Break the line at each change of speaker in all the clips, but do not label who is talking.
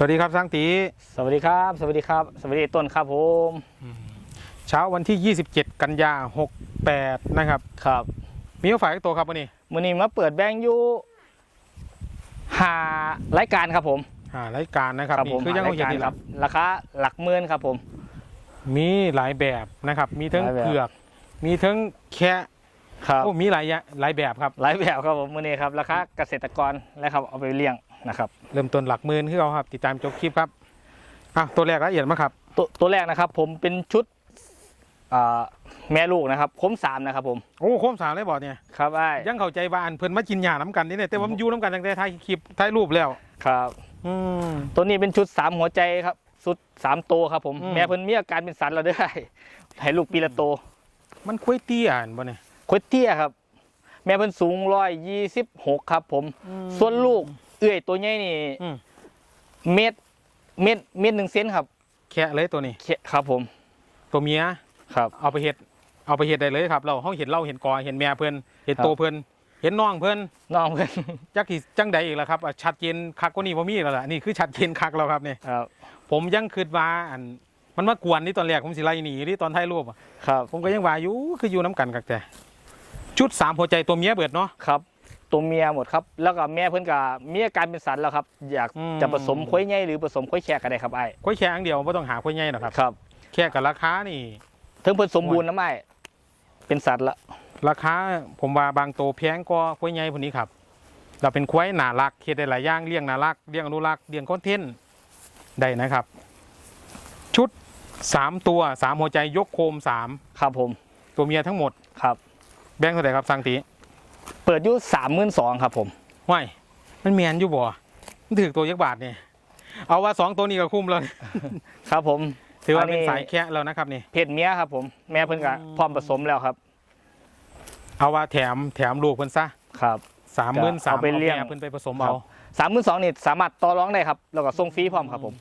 สวัสดีครับสังตี
สวัสดีครับ สวัสดีครับ สวัสดีต้นครับผม
เช้าวันที่ 27 กันยา68 นะครับ
ครับ
มีข้าวฝากอีกตัวครับวันนี้
มือนี้มาเปิดแบงค์อยู่หารายการครับผม
อ่ารายการนะครับนี่
ผม
คือยัง
หา
เขาเห็น
ราย
นี่
ก
แห
ค
ละ
รับ ราคาหลักหมื่นครับผม
มีหลายแบบนะครับ มีทั้ง
หลายแบบ
เผือก มีทั้งแคะ
ครับ
โอ้มีหลายอย่างหลายแบบครับ
หลายแบบครับผมมือนี้ครับ ราคาเกษตรกรนะครับเอาไปเลี้ยง นะครับ
เริ่มต้นหลักหมื่นคือเขาครับ ติดตามจบคลิปครับอะตัวแรกละเอียดมากครับ
ตัวตัวแรกนะครับ ผมเป็นชุดอ่าแม่ลูกนะครับคมสามนะครับ ผม
โอ้โค้มสามเลยบอกเนี่ย
ครับไอ้
ยังเข้าใจว่าอันเพิ่นมากินยาน้ำกันนี่เนี่ยแต่ว่ามันอยู่น้ำกันตั้งแต่ท้ายคลิปท้ายรูปแล้ว
ครับ
อืม
ตัวนี้เป็นชุดสามหัวใจครับชุดสามตัวครับผม
อืม
แม่เพิ่นมีอาการเป็นสันเราด้วยให้ลูกปีละโต
มันคุยเตี้ยอันบ่เนี่ย
โคตรเตี้ยครับ แม่เพิ่นสูงร้อยยี่สิบหกครับ ผม ส่วนลูก เอื้อยตัวใหญ่นี่
อืม
เม็ดเม็ดเม็ดหนึ่งเซนครับ
แคะเลยตัวนี้
แค่ครับผม
ตัวเมีย
ครับ
เอาไปเห็ดเอาไปเห็ดได้เลยครับ เราเขาเห็นเราเห็นกอเห็นแม่เพื่อนเห็น
ครับ
โตวเพื่อนเห็นน้องเพื่อน
น้องเพิ่น
จักที่จังใดอีกแล้วครับอะชัดเจนคักกว่านี้บ่มีแล้วล่ะนี่คือชัดเจนคักแล้วครับนี่
ครับ
ผมยังคิดว่าอันมันมากวนนี่ตอนแรกผมสิไล่หนีนี่ตอนท้ายรูปอะ
ครับ
ผมก็ยังว่าอยู่คืออยู่น้ำกันกักแต่ชุดสามหัวใจตัวเมียเบิดเนาะ
ครับ ตัวเมียหมดครับ แล้วก็แม่เพิ่นก็มีอาการเป็นสันแล้วครับ อยาก
อืม
จะผสมควายใหญ่หรือผสมควายแขกก็ได้ครับไอ้
ค่อยแค่อังเดียวไม่ต้องหาค่อยใหญ่หรอกครับ
ครับ
แค่กับราคานี่
ถึงเพิ่นสมบูรณ์นะไอ้เป็นสัตว์ละ
ราคาผมว่าบางโตวแพงกว่าค่อยใหญ่พวกนี้ครับ เราเป็นควายหนารักเฮ็ดได้หลายอย่างเลี้ยงหนารักเลี้ยงอนุรักษ์เลี้ยงคอนเทนต์ได้นะครับ ชุดสามตัวสามหัวใจยกโคมสาม
ครับผม
ตัวเมียทั้งหมด
ครับ
แบ่งเท่าไหร่ครับสังติ
เปิดอยู่สามหมื่นสองครับผม
ว้ายมันเมียนอยู่บ่มันถือตัวยักบาทเนี่ยเอาว่าสองตัวนี้ก็คุ้มเลย
ครับผม
ถือว่า
อันนี้
เป็นสายแค่แล้วนะครับนี่
เพศเมียครับ ผมแม่เพิ่นก็
อืม
พร้อมผสมแล้วครับ
เอาว่าแถมแถมลูกเพิ่นซะ
ครับ
สามหมื่นสาม
เอาไปเลี้ยง
เพิ่นไปผสม
ครั
เอา
บสามหมื่นสองนี่สามารถต่อรองได้ครับ แล้วก็ส่งฟรีพร้อมครับผม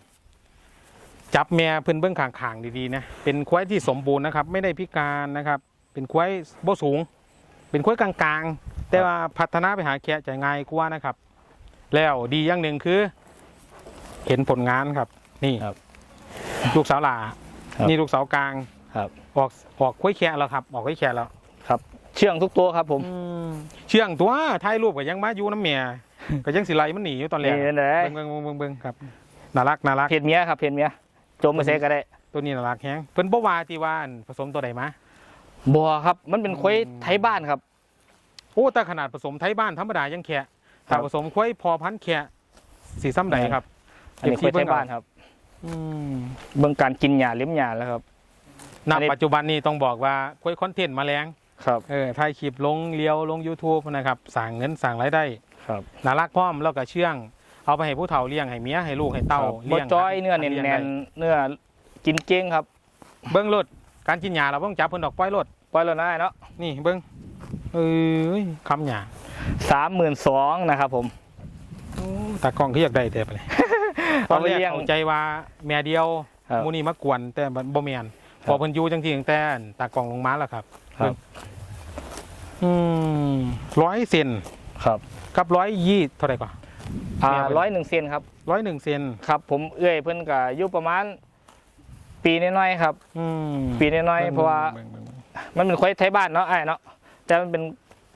จับแม่เพิ่นเบื้องขางๆดีๆนะเป็นควายที่สมบูรณ์นะครับ ไม่ได้พิการนะครับ เป็นควายบ่สูง เป็นควายกลางๆ แต่ว่าพัฒนาไปหาแคะจะง่ายกว่านะครับ แล้วดีอย่างหนึ่งคือ เห็นผลงานครับ นี่
ครับ
ลูกสาวหลา
ครับ
นี่ลูกสาวกลาง
ครับ
ออกออกควายแคะแล้วครับ ออกควายแคะแล้ว
ครับ เชื่องทุกตัวครับ ผม
เชื่องตัวถ่ายรูปก็ยังมาอยู่น้ำเมียก็ยังสิไลมันหนีอยู่ตอนแรก
นี่เลย
เบิ่งเบิ่งเบิ่งเบิ่งครับน่ารักน่ารัก
เพศเมียครับเพศเมียโจมไปเซก็ได้
ตัวนี้น่ารักแฮงเพิ่นบ่ว่าที่ว่าอันผสมตัวใดมา
บัวครับ มันเป็นควาย
อืม
ไทยบ้านครับ
โอ้แต่ขนาดผสมไทยบ้านธรรมดายังแค่
ครั
ถ้า
บ
ผสมควายพอพันธุ์แค่สีซ้ำใดครับ
อันนี้ควายไทยบ้านครับ
อืม
เบื้องการกินหญ้าเลี้ยงหญ้าแล้วครับ
ณ
อันนี้
ปัจจุบันนี้ต้องบอกว่าควายคอนเทนต์มาแรง
ครับ
เออถ่ายคลิปลงเลี้ยวลง YouTube นะครับสั่งเงินสั่งรายได้
ครับ
น่ารักพร้อมแล้วก็เชื่อง เอาไปให้ผู้เฒ่าเลี้ยงให้เมียให้ลูกให้เต้า
ครับ
เลี้
บ่
ยง
จ้อยเนื้อแน่
ลี้ยง
น
ได้
ๆเนื้อกินเก่งครับ
เบิ้งรถการกินยาเราต้องจับเพิ่นดอกปล่อยรถ
ปล่อยแล้วนะเนาะ
นี่เบิ้ง เอ้ยคำหยา
สามหมื่นสองนะครับผม
ตากล้องเขาอยากได้แต่ไปเลยตอ
เอา
น
ไป
แรก
เลี้ยง
เข้าใจว่าแม่เดียว
ครับ
หมูนี่มากวนแต่บ่แม่น
ค
พ
รับ
อเพิ่นอยู่จังซี่ตั้งแต่ตากล้องลงมาแล้วครับ
ครับ
อืมร้อยเซน
ครับ
กับร้อยยี่เท่าไหร่กว่า
อ่า
แม่เพิ่น
ร้อยหนึ่งเซนครับ
ร้อยหนึ่งเซน
ครับ ผมเอื้อยเพิ่นก็อายุประมาณ ปีน้อยๆครับ
อืม
ปีน้อยๆเพราะว่า
บิ่งบิ่งบิ่ง
มันเป็นควายไทยบ้านเนาะไอ้เนาะ แต่มันเป็น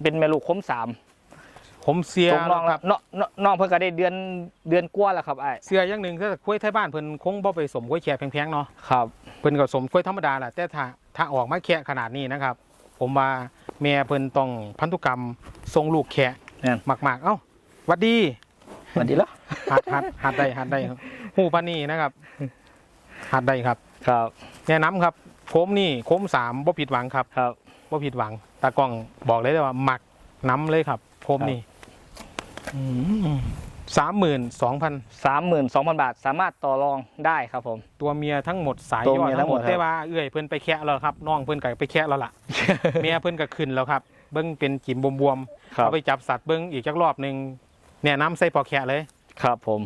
เป็นแม่ลูกคมสาม
ผมเสีย
ตรงน้อง
ค
แล้
รั
ว
บ
น้องน้องน้องเพิ่นก็ได้เดือนเดือนกว่าแล้วครับไอ้
เสียอย่างหนึ่งถ้าคุ้วยไทยบ้านเพิ่นคงบ่ไปสมคุ้วยแขกแพงๆเนาะ
ครับ
เพิ่นก็สมคุ้วยธรรมดาแหละแต่ถ้าถ้าออกมาแขกขนาดนี้นะครับ ผมว่าแม่เพิ่นต้องพันธุกรรมทรงลูกแขก
เนี่ย
มากๆ เอ้าหวัดดี
สวัสดีแล้ว
หัดหัดหัดได้หัดได้ครับหูปานนี่นะครับ หัดได้ครับ
ครับ
แนะนำครับโค้มนี่โค้มสามบ่ผิดหวังครับ
ครับ
บ่ผิดหวังตากล้องบอกเลยได้ว่าหมักน้ำเลยครับโค้มนี่สามหมื่นสองพัน
สามหมื่นสองพันบาท สามารถต่อรองได้ครับผม
ตัวเมียทั้งหมดสาย
ตัวย
อด
เมียทั้
ทั้ง
ง
ห
ห
ม
ม
ด
ดครับ
แต่ว่าเอื้อยเพิ่นไปแคะแล้วครับน้องเพิ่นก็ไปแคะแล้วล่ะเมียเพิ่นก็ขึ้นแล้วครับ เบิ้งเป็นจิ๋มบวมๆ
ครับ
เอาไปจับสัตว์เบิ้งอีกจักรอบหนึ่งแนะนำใส่ปอแคะเลย
ครับผม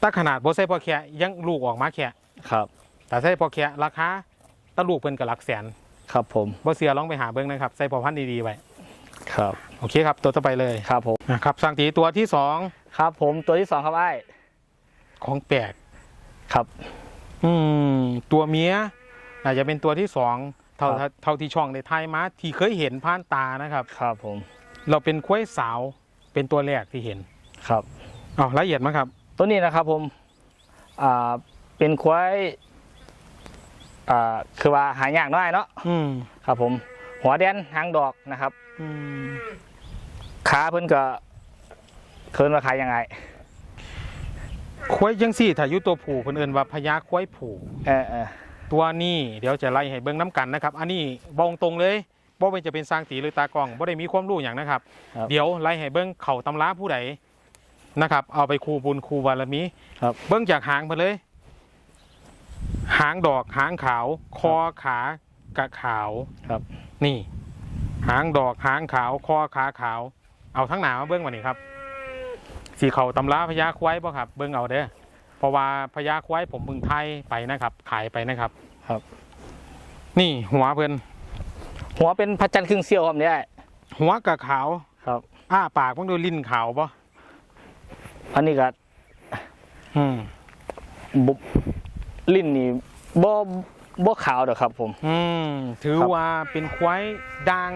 ถ้าขนาดบ่ใส่ปอแคะยังลูกออกมาแคะ
ครับ
แต่ใส่ปอแคะราคาตะลูกเพิ่นก็หลักแสน
ครับผม
บ่เสียลองไปหาเบิ้งนะครับใส่พอพันธุ์ดีๆไว้
ครับ
โอเคครับตัวต่อไปเลย
ครับผม
นะครับสังตีตัวที่สอง
ครับผมตัวที่สองครับไอ้
ของแปลก
ครับ
อืมตัวเมียอาจจะเป็นตัวที่สองเท่า
ครับ
เท่าที่ช่องในไทยมาที่เคยเห็นผ่านตานะครับ
ครับผม
เราเป็นควายสาวเป็นตัวแรกที่เห็น
ครับ
อ๋อละเอียดมั้ยครับ
ตัวนี้นะครับผมอ่าเป็นควาย อ่าคือว่าหายากน้อยเนาะ
อืม
ครับ ผม หัวแดนหางดอกนะครับ
อืม
ขาเพิ่นก็เคินว่าขายยังไง
ควายยังสี่ถ้าอยุตัวผูคนอื่นว่าพญาควายผู
เออเออ
ตัวนี้เดี๋ยวจะไล่ให้เบิ้งน้ำกันนะครับ อันนี้บองตรงเลยบ่เป็นจะเป็นสร้างตีหรือตากล้องบ่ได้มีความรู้อย่างนะครับ
ครับ
เดี๋ยวไล่ให้เบิ้งเข่าตำราผู้ใดนะครับ เอาไปครูบุญครูบารมี
ครับ
เบิ้งจากหางไปเลย หางดอกหางขาว คอขากะขาว
ครับ
นี่ หางดอกหางขาว คอขาขาว เอาทั้งหนามาเบิ้งมานี่ครับ สีเขาตำราพญาควายป่ะครับ เบิ้งเอาเด้อเพราะว่าพญาควายผมเมึงไทยไปนะครับ ขายไปนะครับ
ครับ
นี่หัวเพิ่น
หัวเป็นพระจันทร์ครึ่งเสี้ยวครับเนี่ย
หัวกะขาว
ครับ
อ้าปากมันดูลิ้นขาวป่ะ
อันนี้ก็
อืม
บุ ลิ้นนี่บ่บ่ขาวเด้อครับ ผม
อืมถือ
ครับ
ว่าเป็นควายด่าง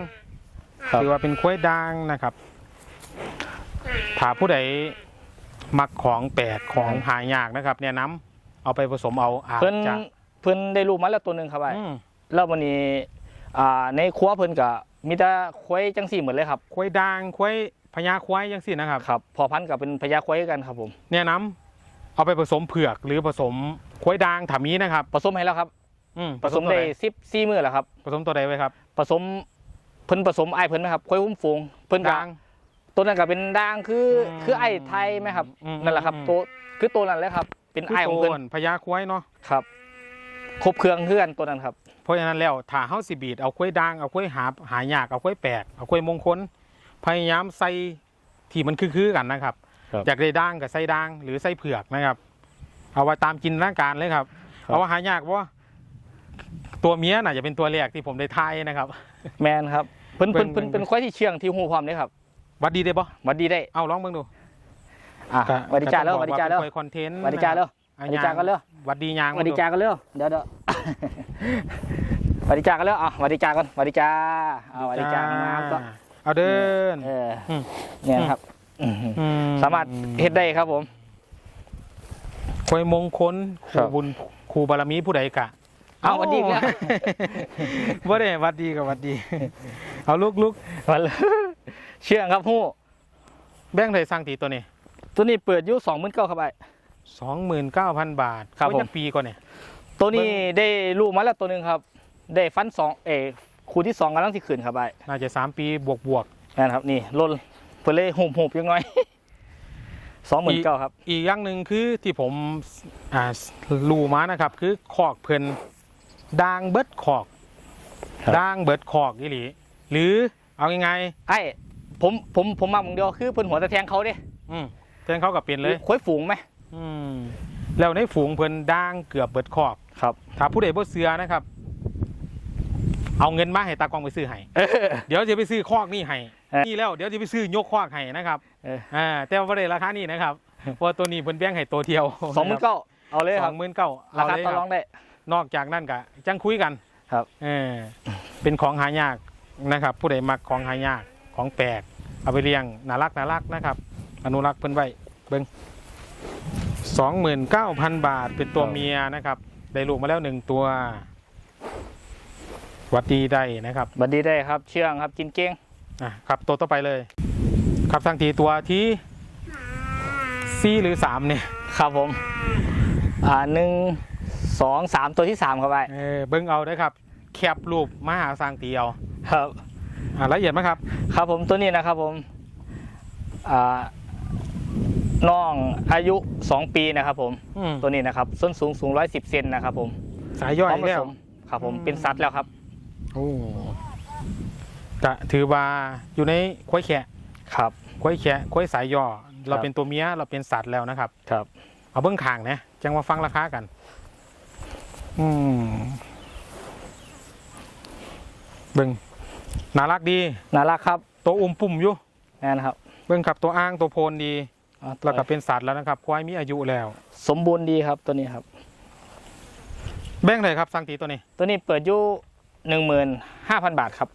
ครับ
ถือว่าเป็นควายด่างนะครับถ้าผู้ใดมักของแปลกของหายากนะครับ เนี่ยน้ำเอาไปผสมเอาอาจ
เพิ่น
จะ
เพิ่นได้ลูกมาแล้วตัวหนึงครับไอ้
อืม
แล้ววันนี้อ่าในครัวเพิ่นก็มีแต่ควายจังสี่เหมือนเลยครับ
ควายด่างควายพญาควายยังสินะครับ
ครับพอพันธุ์กับเป็นพญาควายกันครับผม
เนี่ยน้ำ เอาไปผสมเผือกหรือผสมควายด่างถามีนะครับ
ผสมให้แล้วครับ
อืม
ผสม
ตัว
ได้
หน
สิบสี่มื้อแล้วครับ
ผสมตัวใดไว้ครับ
ผสมเพิ่นผสมไอ้ายเพิ่นไหมครับควายหุ้มฟูงเพิ่นก็
ด่าง
ตัวนั้นก็เป็นด่างคืออ
ม
คือไอ้ไทยไหมครับ
อืม
นั่นแหละครับ
อืม
ตัวคือตัวนั้นเลยครับ เป็น
คือ
ไอ้ายของ
โต
เพิ่น
นพญาควายเนาะ
ครับครบเครื่องเพื่อนตัวนั้นครับ
เพราะฉะนั้นแล้วถ้าเฮาสิบีดเอาควายด่างเอาควายหาบหายากเอาควายแปลกเอาควายมงคลพยายามใส่ที่มันคือๆกันนะครับ
ครับ
อยากได้ด่างกับใส่ด่าง หรือใส่เผือกนะครับ เอาไว้ตามจินตนาการเลยครับ
ครับ
เอาว่าหายากเพราะว่าตัวเมียน่าจะเป็นตัวแรกที่ผมได้ทายนะครับ
แมนครับเพิ่นเพิ่น
เบิ่
เพิ่น
ง
เป็นควายที่เชื่องที่หูพร้อมเลยครับ
วัดดีได้ปะ
หวัดดีได้
เอาลองเบิ่งดู
อะ
ก็
หวัดดีจ้าแล้ว
ก็
ห
ต้
วั
อง
ด
บ
ดี
อก
จ้า
ว่า
แล้ว
เป็นคอนเทนต์
หวัดดีจ้าแล้ว
อะ
หวัดดีจ้ากันเร็ว
หวัดดียาง
หวัดดีจ้ากันเร็วเดี๋ยวเดี๋ยว หวัดดีจ้ากันเร็วอะหวัดดีจ้ากันหวัดดีจ้าอะหวัดดีจ้างามก็
เอาเดิน
เอออ
ม
เนี่ยนะครับ อืม
อื
สามารถเฮ็ดได้ครับผม
ควยมงคลค
ครั
รู
บ
บุญครูบารมีผู้ใดกะ
เอาหวัดดีอีกแล้ว
ว่าได้หวัดดีกับหวัดดี เอาลุกลุก
มาเลยเชื่องครับหู้
แบ่งเลยสร้างตีตัวนี้
ตัวนี้เปิดอยุสองหมื่นเก้าครับไอ้
สองหมื่นเก้าพันบาท
ครับ
โอ้ย
ผม
จักปีก่อนเนี่ย
ตัวนี้
เบิ่ง
ได้ลูกมาแล้วตัวหนึ่งครับ ได้ฟันสองเออคู่ที่สองกำลังที่ขืนครับไอ้
น่าจะสามปีบวกบวก
นั่นครับนี่ล่น เพื่อเลยหุบหุบยังไงสองหมื่นเก้าครับ
อีกอย่างหนึ่งคือที่ผมอ่ารู้มานะครับ คือคอกเพิ่นด่างเบิดคอก
ครับ
ด่างเบิดคอกอีหลีหรือเอายังไง
ไอ้ผมผมผมมามึงเดียวคือเพิ่นหัวตะแทงเขาเด้
อืมแทนเขากับเป็นเลย
คุยฝูงไหม
อืมแล้วในฝูงเพิ่นด่างเกือบเบิดคอก
ครับ
ถ้าผู้ใดบ่เสือนะครับ เอาเงินมาให้ตากล้องไปซื้อให้
เออ
เดี๋ยวจะไปซื้อคอกนี่ให้
เออ
นี่แล้วเดี๋ยวจะไปซื้อยกคอกให้นะครับ
เออ
อ่าแต่ว่าบ่ได้ราคานี้นะครับเพราะตัวนี้เพิ่นแบ่งให้ตัวเดียว
สองหมื่นเก้าเอาเลย
ส
ค
อ
รับ
งหมื่นเก้า
ราคา
เลย
ต่อ
ค
ร
รั
อบงได้
นอกจากนั้นก็จังคุยกัน
ครับ
เออเป็นของหายากนะครับ ผู้ใดมักของหายากของแปลกเอาไปเลี้ยงน่ารักน่ารักนะครับ อนุรักษ์เพิ่นไว้เบิ่งสองหมื่นเก้าพันบาทเป็นตัวเมียนะครับ ได้ลูกมาแล้วหนึ่งตัวห วัดดีได้นะครับ
บัดดีได้ครับเชื่องครับกินเก่ง
อะครับตัวต่อไปเลย ครับทั้งทีตัวที่สี่หรือสามเนี่ย
ครับผม อ่าหนึ่งสองสามตัวที่สามครับไอ้
เออเบิ้งเอาได้อครับ แคปรูปมาหาสร้างตีเอา
ครับ
อะละเอียดไหมครับ
ครับผมตัวนี้นะครับผมอ่าน้องอายุสองปีนะครับผม
อืม
ตัวนี้นะครับส้นสูงสูงร้อยสิบเซนนะครับผม
สายย่อย
พร้อมผ
แล้ว
สมครับผม
อืม
เป็นสัตว์แล้วครับ
โอ้จะถือว่าอยู่ในควายแขะ
ครับ
ควายแขะควายสายย่อ เรา
ครับ
เป็นตัวเมียเราเป็นสัตว์แล้วนะครับ
ครับ
เอาเบื้องขางนะจังมาฟังราคากัน อืมเบิ้งน่ารักดี
น่ารักครับ
ตัวอุ้มปุ่มอยู่
นั่นครับ
เบิ้งขับตัวอ้างตัวโพนดี
อ๋อ
แล้วก็เป็นสัตว์แล้วนะครับควายมีอายุแล้ว
สมบูรณ์ดีครับตัวนี้ครับ
แบ่งเลยครับสังตีตัวนี้
ตัวนี้เปิดอยู่ หนึ่งหมื่นห้าพันบาทครับ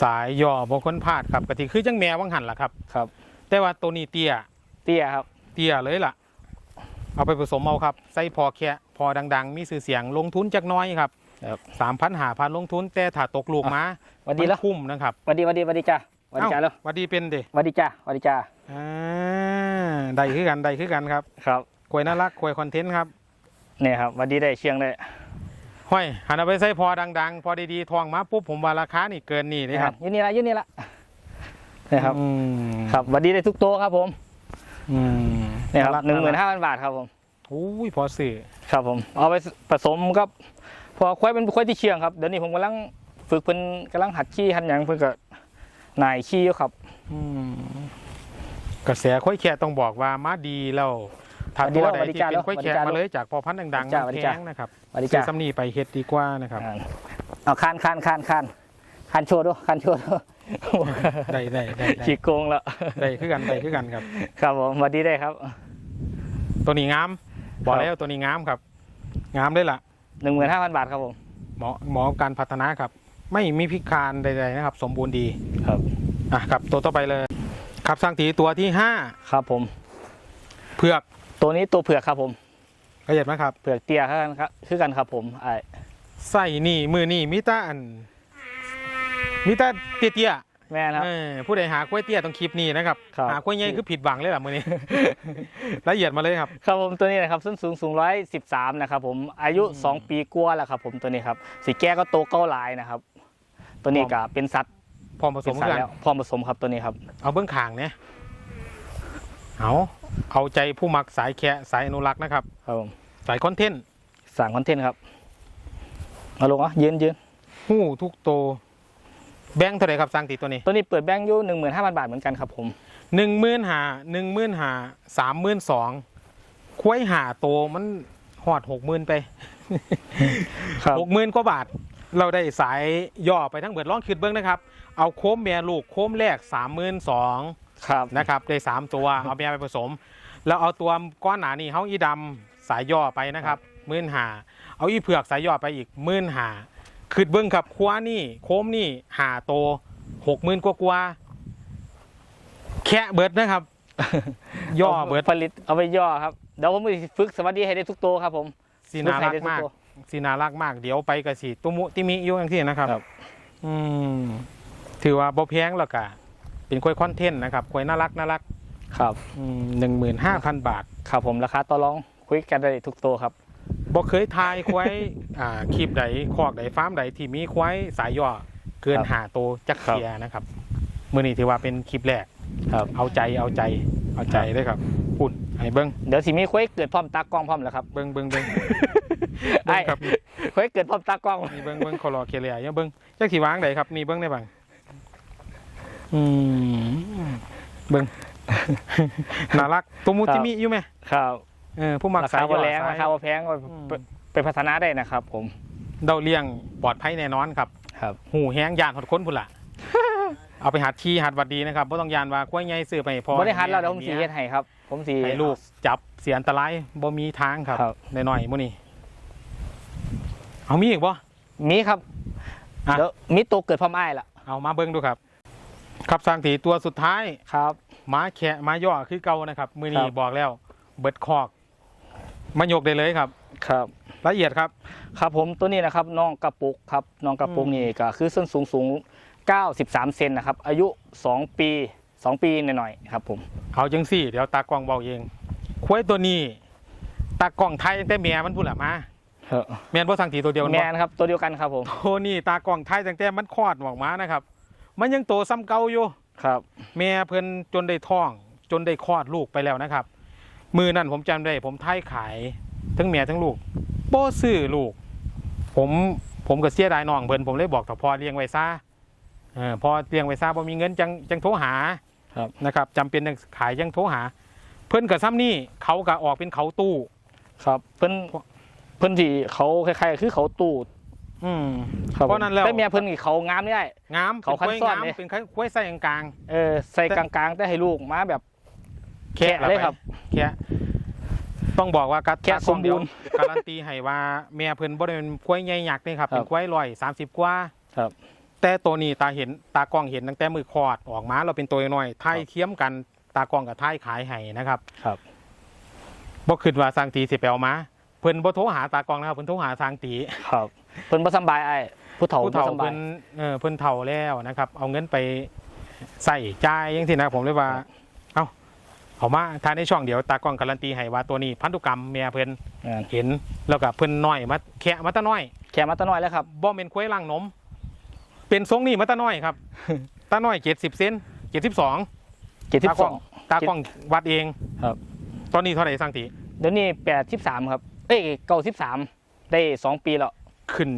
สายย่อบางคนพลาดครับกะทิคือจังแมววังหันล่ะครับ
ครับ
แต่ว่าตัวนี้เตี้ย
เตี้ยครับ
เตี้ยเลยล่ะ เอาไปผสมเอาครับ ใส่พอแค่พอดัง ๆ มีสื่อเสียงลงทุนจักหน้อยครับ
ครับ
สามพันหาพันลงทุน แต่ถ้าตกลูกมา
สวัสดีแล้ว
มันคุ้มนะครับ
สวัสดีสวัสดีสวัสดีจ้าสวัสดีจ้าแล้ว
หวัดดีเป็นเด้
สวัสดีจ้าสวัสดีจ้า
อ่าได้คือกันได้คือกันครับ
ครับ
ควยน่ารักควยคอนเทนต์ครับ
เนี่ยครับสวัสดีได้เชียงได้
ห้อยหันเอาไปใส่พอดัง ๆ พอดีๆทองมาปุ๊บผมว่าราคานี่เกินนี่เลยครับ
อยืนนี่ละอยืนนี่ละเนี่ยครับ
อืม
ครับสวัสดีได้ทุกโต๊ะครับผม
อืม
เนี่ยครับหนึ่งหมื่น
รัก
ห้าพันบาทครับผม
อุ้ยพอสื่อ
ครับผม เอาไปผสมกับพอควายเป็นควายที่เชียงครับเดี๋ยวนี้ผมกำลังฝึกเพิ่นกำลังหัดขี้หัดหยังเพิ่นก็นายขี้อยู่ครับ
อืมกระแสค่อยแค่ต้องบอกว่ามาดีแล้ว ถ้า
สวัสดี
ตัว
แล้ว
ใดที่
สวัสดีจ้า
เป็นค่อยแค่
สวัสดีจ้า
มาเลยจากพอพันธุ์ดัง
จ้า
ๆ
สวัสดี
แพ
จ้า
งนะครับ
สวัสดี
ซื้
จ้า
อซ้ำนี่ไปเฮ็ดดีกว่านะครับ
อ่าเอาคานคานคานคานคานโชว์ด้วยคานโชว์ด้วย
ได้ได้ได้ได้
ขี้โกงแล้ว
ได้คือกันได้คือกันครับ
ครับผมสวัสดีได้ครับ
ตัวนี้งามบอก
ครับ
แล้วตัวนี้งามครับ งามเลยล่ะ
หนึ่งหมื่นห้าพันบาทครับผม
หมอหมอการพัฒนาครับ ไม่มีพิการใดๆนะครับ สมบูรณ์ดี
ครับ
อะครับตัวต่อไปเลย ครับสร้างถีตัวที่ห้า
ครับผม
เผือก
ตัวนี้ตัวเผือกครับผม
ละเอียดไหมครับ
เผือกเตี้ยคือกันครับคือกันครับผมไอ้
ใส่นี่มือนี่มิตาอันมิตาเตี้ยๆ
แม่นะครับ
เออผู้ใดหากล้วยเตี้ยต้องคลิปนี้นะครับ
ครับ
หากล้วยใหญ่คือผิดหวังเลยล่ะมือนี้ ละเอียดมาเลยครับ
ครับผมตัวนี้นะครับส้นสูงสูงร้อยสิบสามนะครับผมอายุ
อืม
สองปีกว่าแล้วครับผมตัวนี้ครับสีแก้ก็โตเก้าลายนะครับ ตัวนี้ก็เป็นสัตว์
พร้อมผส
เป็
ม
นสัต
กั
ว์
น
แล้วพร้อมผสมครับตัวนี้ครับ
เอาเบื้องขางเนี่ย เอาเอาใจผู้มักสายแคะสายอนุรักษ์นะครับ
ครับผม
สายคอนเทนต์
สั่งคอนเทนต์ครับเอาลงอะยืนยืน
หู้ทุกโตวแบงค์เท่าไหร่ครับสร้างตีตัวนี้
ตัวนี้เปิดแบงค์อยู่หนึ่งหมื่นห้าพันบาทเหมือนกันครับผม
หนึ่งหมื่นหาหนึ่งหมื่นหาสามหมื่นสองคุ้ยหาโตวมันหอดหกหมื่นไป
ครับ
หกหมื่นกว่าบาท เราได้สายย่อไปทั้งเบิดร้องคิดเบิ้งนะครับ เอาโค้มแม่ลูกโค้มแรกสามหมื่นสอง
ครับ
นะครับได้สามตัวเอาแม่ไปผสม แล้วเอาตัวก้อนหนานี่เฮาอีดำสายย่อไปนะครับหมื่นหาเอาอีเผือกสายย่อไปอีกหมื่นหาคือเบิ้งครับคว้านี่ โค้มนี่หาโตหกหมื่นกว่ากว่าแค่เบิดนะครับ ย่อเบิด
ผลิตเอาไปย่อครับเดี๋ยวผมไปฝึกสวัสดีให้ได้ทุกโตวครับผม
สีนารัก
ฝึให้ได้
มาก
ทุตัว
สีนารักมาก เดี๋ยวไปกับสีตุมุติมิอยู่อย่างที่นะครับ
ครับ
อืมถือว่าบ่แพงแล้วก็ เป็นควยคอนเทนต์นะครับควยน่ารักน่ารัก
ครับ
หนึ่งหมื่นห้าพันบาท
ครับผมราคาต่อรองคุยกันได้ทุกโตวครับ
บ่เคยทายควายอ่าคลิปใดคอกใดฟาร์มใดที่มีควายสายย่อเกิน
ครับ
หาโตวจักเทียนะครับมื้อนี้ถือว่าเป็นคลิปแรก
ครับ
เอาใจเอาใจเอาใจเลยครับปุ่นให้เบิ้ง
เดี๋ยวสิมีคุยเกิดพร้อมตากล้องพร้อมแล้วครับ
เบิ้งเบิ้งเบิ้ง
ไอ้
เบิ้งครับ
คุยเกิดพร้อมตากล้อง
นี่เบิ้งเบิ้งคอรอเคเลียยังเบิ้งจักสิวางใดครับนี่เบิ้งได้บ้าง อืมเบิ้งน่ารักตัวมู
ครับ
จิมิอยู่ไหม
ครับ
เออผู้มัก
รา
สา
คายบ่
ย่อ
แรง
สาย
ราคาบ่แพงก็
อืม
ไปไปพัฒนาได้นะครับผม
เดาเลี้ยงปลอดภัยแน่นอนครับ
ครับ
หูแห้งยานหดค้นพุ่นละ เอาไปหัดขี่หัดหวัดดีนะครับบ่ต้องยานว่าควายใหญ่ซื้อไปให้พอ
บ่ได้หัดแล้วเดี๋ยวผมสีเฮ็ดให้ครับ ผมสี
ให้ลูกจับเสียอันตรายบ่มีทางครับ
ครับ
น้อยๆมื้อนี้เอามีอีกบ่
มีครับ
อะ
เดี๋ยวมีตัวเกิดพร้อมอ้ายละ
เอามาเบิ่งดูครับ ครับสร้างถีตัวสุดท้าย
ครับ
หมาแขะหมาย่อคือเก่านะครับ มื้อนี้
ครับ
บอกแล้ว เบิดคอกมายกได้เลยครับ
ครับ
ละเอียดครับ
ครับผมตัวนี้นะครับน้องกระปุกครับน้องกระปุก
อืม
นี่ก็คือส้นสูงสูง 93 เซนนะครับ อายุ 2 ปี 2 ปีหน่อยๆครับผม
เอาจังซี่ เดี๋ยวตากล้องเบาเองควายตัวนี้ ตากล้องไทยตั้งแต่แม่มันพุ่นละมาแม่นบ่สร้างถีตัวเดียวกัน
แม
บ่
นครับตัวเดียวกันครับผม
โทนี่ตากล้องไทยตั้งแต่มันคลอดออกมานะครับ มันยังโตซ้ำเก่าอยู่
ครับ
แม่เพิ่นจนได้ท้อง จนได้คลอดลูกไปแล้วนะครับ มือนั่นผมจำได้ ผมไทยขายทั้งแม่ทั้งลูกโป้ซื้อลูก ผมผมก็เสียดายน้องเพิ่นผมเลยบอกต่อพอเลี้ยงไว้ซะเออพอเลี้ยงไว้ซะบ่มีเงินจังจังโทรหา
ครับ
นะครับจำเป็นต้องขายจังโทรหา เพิ่นกับซ้ำนี่เขาก็ออกเป็นเขาตู้
ครับ เพิ่นเพิ่นที่เขาคล้ายๆคือเขาตูด
อืม
ครับ
เพราะนั้นแล้ว
แต่เมียเพิ่นนี่เขางามไม่ได้
งาม
เขาคัน
ป็
ซ่อน
งาม
เนี่ย
เป็นกล้วยไส้กลาง
เออใส่กลางๆแต่ให้ลูกมาแบบแค่
ละ
เลย
ไป
ครับ
แค่ต้องบอกว่ากัด
แค่สมบูรณ์
การันตีให้ว่าแม่เพิ่นบ่ได้เป็นควายใหญ่ยักษ์นี่ครับ
ครับ
เป็นควายร้อยสามสิบกว่า
ครับ
แต่ตัวนี้ตาเห็นตากล้องเห็นตั้งแต่มือคลอดออกมาเราเป็นตัวน้อยๆไทยเทียมกันตากล้องกับไทยขายให้นะครับ
ครับ
บ่คิดว่าสร้างตีสิไปเอามา เพิ่นบ่โทรหาตากล้องนะครับเพิ่นโทรหาสร้างตี
ครับ เพิ่นบ่สำบายไอ้ผู้เฒ่า
ผู้
บ่
เฒ่า
สำบา
เพิ่
ย
นเออเพิ่นเฒ่าแล้วนะครับ เอาเงินไปใส่จ่ายจังซี่นะผมเลยว่า เอ้าเอามาทานในช่องเดี๋ยวตากล้องการันตีให้ว่าตัวนี้พันธุกรรมแม่เพิ่น
อ่า
เห็นแล้วก็เพิ่นน้อยมาแค่มาแตะน้อย
แค่มาตะน้อยแล้วครับ
บ่เป็นควายล่างนม เป็นทรงนี้มาแตะน้อยครับตาน้อย70เซน72ตากล้อง
72
ตากล้องวัดเอง
ครับ
ตอนนี้เท่าไหร่สร้างตี
เดี๋ยวนี้83ครับ เอ้ย93 ได้สองปีแล้ว
ขึ้น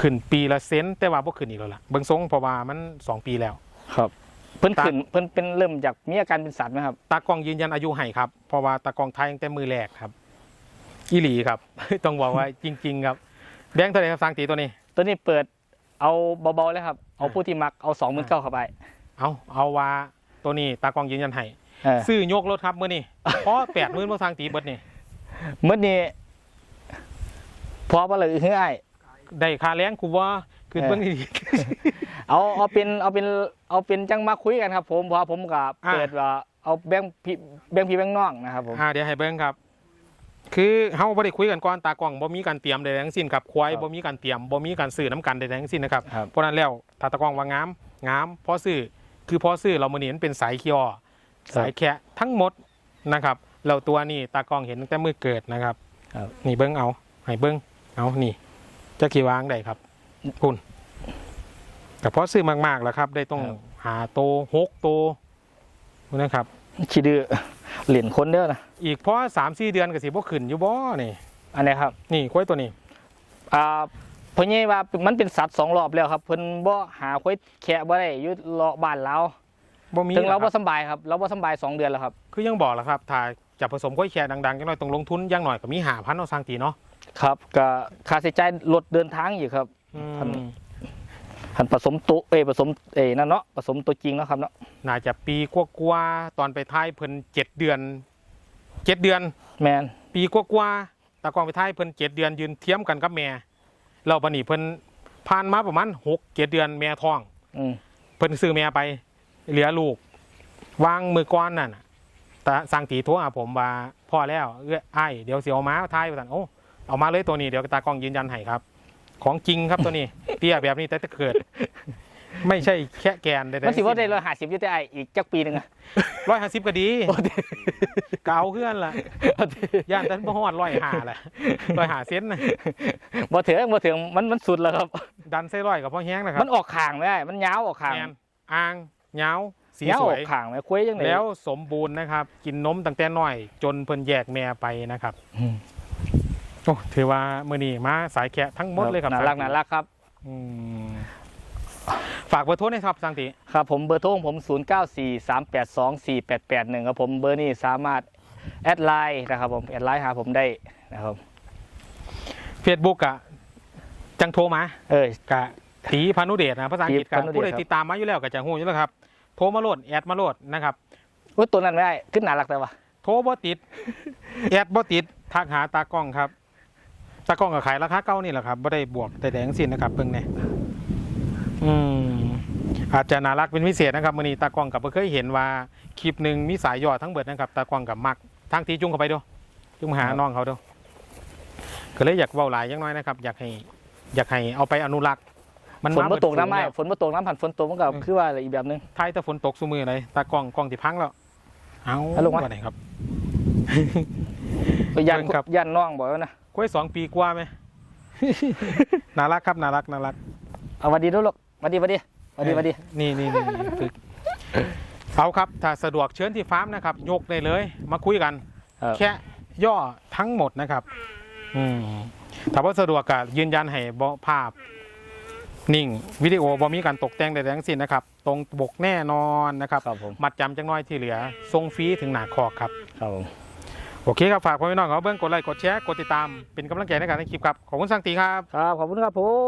ขึ้นปีละเซนแต่ว่าบ่ขึ้นอีกแล้วล่ะเบิ่งทรงเพราะว่ามันสองปีแล้ว
ครับ เพิ่น
ตา
ขึ้นเพิ่นเป็นเริ่มจากมีอาการเป็นสัตว์ไหมครับ
ตากล้องยืนยันอายุให้ครับเพราะว่าตากล้องไทยตั้งแต่มือแรกครับอีหลีครับ ต้องบอกว่าจริง ๆ ครับแดงเท่าไหร่ครับสร้างตีตัวนี้
ตัวนี้เปิดเอาเบาๆเลยครับ เอาผู้ที่มักเอา2 9 0 0 0เข้าไป
เอาเอาว่าตัวนี้ตากล้องยืนยันให้
เออ
ซื้อยกรถครับมื้อนี้เพราะ80,000บ่สร้างตีเบิดนี่
เมื่อนี้ พอบ่เลยคือไอ้
ได้ค่าแรงกูว่าขึ้น
เออ
เบิ่งดี
เอาเอาเป็นเอาเป็นเอาเป็นจังมาคุยกันครับ ผมเพราะผมกับ
อ่า
เปิดว่าเอาแบงค์พี่แบงค์พี่แบงค์น้องนะครับผม
อ่าเดี๋ยวให้เบิ่งครับ คือเฮาบ่ได้คุยกันก่อนตากล้องบ่มีการเตรียมใดๆทั้งสิ้นครับควาย
ครับ
บ่มีการเตรียมบ่มีการซื้อน้ำกันใดๆทั้งสิ้นนะครับ
ครับ
เพราะฉะนั้นแล้วถ้าตากล้องว่างามงามพอซื้อคือพอซื้อเรามื้อนี้มันเป็นสายเคียวสายแคะทั้งหมดนะครับแล้วตัวนี้ตากล้องเห็นตั้งแต่มือเกิดนะครับ
ครับ
นี่เบิ่งเอาให้เบิ่ง เอานี่จะกี่วางได้ครับ คุณแต่พอซื้อมากๆแล้วครับ ได้ต้อง
ครับ
หาโตหกโตนะครับ
ขี้ดื้อเหรียญคนเด้อนะ
อีกเพราะสามสี่เดือนก็สิบ่ขึ้นอยู่บ่นี่
อันนี้ครับ
นี่ควายตัวนี้
อ่าเพิ่นนี่ว่ามันเป็นสัตว์สองรอบแล้วครับ เพิ่นบ่หาค่อยแคะบ่ได้อยู่เลาะบ้านเรา
บ่มี
ถึงเรา
หร
บ่
อกครับ
สำบายครับ เราบ่สำบายสองเดือนแล้วครับ
คือยังบอกแหละครับถ้าจะผสมควายแค่ดังๆจังหน่อยต้องลงทุนอยังหน่อยก็มีหาพันเอาสร้างตีเนาะ
ครับก็ค่าใช้จ่ายลดเดินทางอยู่ครับ
อืม
พันหันผสมตัวเอยผสมเอยนั่นเนาะผสมตัวจริงเนาะครับเนาะ
น่าจะปีกว่าๆตอนไปท้ายเพิ่นเจ็ดเดือนเจ็ดเดือน
แมน
ปีกว่าๆตากองไปท้ายเพิ่นเจ็ดเดือนยืนเทียมกันกับแม่เราบัดนี้เพิ่นผ่านมาประมาณหกเจ็ดเดือนแม่ท้อง
อืม
เพิ่นซื้อแม่ไป เหลือลูก วางมือก้อนนั่นน่ะแต่สร้างตีโทรหาผมว่าพ่อแล้วเอ้ยอ้ายเดี๋ยวเสียวมาท้ายไปสั่นโอ้ เอามาเลยตัวนี้เดี๋ยวตากล้องยืนยันให้ครับ ของจริงครับตัวนี้ เตี้ยแบบนี้แต่ถ้าเกิด ไม่ใช่แค่แกนใดๆ
มันสิว่าได้ร้อยห้าสิบอยู่แต่ไออีกจักปีหนึ่งอะ
ร้อยห้าสิบก็ดีเก่าเพื่อนล่ะย่านแต่บ่ฮอดร้อยห้าแหละร้อยห้าเซนน่ะ
บ่ถึงบ่ถึงมันมันสุดแล้วครับ
ดันใส่ร้อยกับพ่อแห้งนะครั
มั
บ
นออกข่างไม่ได้ มันยาวออกข่าง
แมนอ่างเหงาสี
ยาว
ส
อ
ว
อยกข่างไหมคุยยังไง
แล้วสมบูรณ์นะครับ กินนมตั้งแต่น้อย จนเพิ่นแยกแม่ไปนะครับ
อืม
โอ้ถือว่ามื้อนี้มาสายแขะทั้งหมดเลยครับ
น่ารักน่ารักครับ
อืมฝากเบอร์โทรหน่อยครับสังติ
ครับผมเบอร์โทรของผม 0 9 4 3 8 2 4 8 8 1ครับผมเบอร์นี้สามารถแอดไลน์นะครับผมแอดไลน์หาผมได้นะครับ
Facebook อะจังโทรมา
เอ้ย
กะตีพานุเดชนะภาษาอังกฤษ
ตี
กับ
พานุเดช
ผู้ใด
ครับ
ติดตามมาอยู่แล้วก็จะฮู้อยู่แล้วครับโทรมาโหลดแอดมาโหลดนะครับ
ว่าตัวนั้นไม่ได้ขึ้นน่ารักแต่ว่า
โทรบ่ติดแอดบ่ติดทักหาตากล้องครับ ตากล้องก็ขายราคาเก่านี่แหละครับบ่ได้บวกแต่แดงสิ้นนะครับเบิ่งแน่อืมอาจจะน่ารักเป็นพิเศษนะครับมื้อนี้ตากล้องก็บ่เคยเห็นว่าคลิปหนึงมีสายย่อทั้งเบิดนะครับตากล้องกับมักทางทีจุงเข้าไปดูจุงมาหาน้องเขาดูก็เลยอยากเว้าหลายจังน้อยนะครับ อยากให้อยากให้เอาไปอนุรักษ์มัน
ฝน
มา
มา
เบิด
ตกน้ำ
ฝูง
ไม้
แล้ว
ฝนมาตกน้ำผ่านฝนตกมันก็
อืม
คือว่าอะไรอีกแบบนึง
ท้ายแต่ฝนตกซุมือเลยตากล้องกล้องที่พังแล้วเอา
เอาลงมา
วันไหนครับ
ก็ยัน
เบิ่งครับ
ยันน้องบอกว่านะ
กล้วยสองปีกว่าไหม น่ารักครับน่ารักน่ารัก
เอาหวันดีด้วยลูกหวันดีหวันดีหวันดีหวันดี
นี่นี่นี่นี่ฝึกเอาครับ ถ้าสะดวกเชิญที่ฟาร์มนะครับ ยกได้เลย มาคุยกัน
ครับ
แค่ย่อทั้งหมดนะครับ อืมถ้าว่าสะดวกก็ยืนยันให้บภาพ นิ่ง วิดีโอบอมีการตกแต่งใดๆทั้งสิ้นนะครับ ตรงบกแน่นอนนะครับ
ครับผม
มัดจำจังน้อยที่เหลือทรงฟรีถึงหนาคอกครับ
ครับผม
โอเคครับ ฝากพ่อแม่น้องเขาเบิ้งกดไลค์กดแชร์ กดติดตามเป็นกำลังใจในการทำคลิปครับ ขอบคุณสังตีครับ
ครับ ขอบคุณครับผม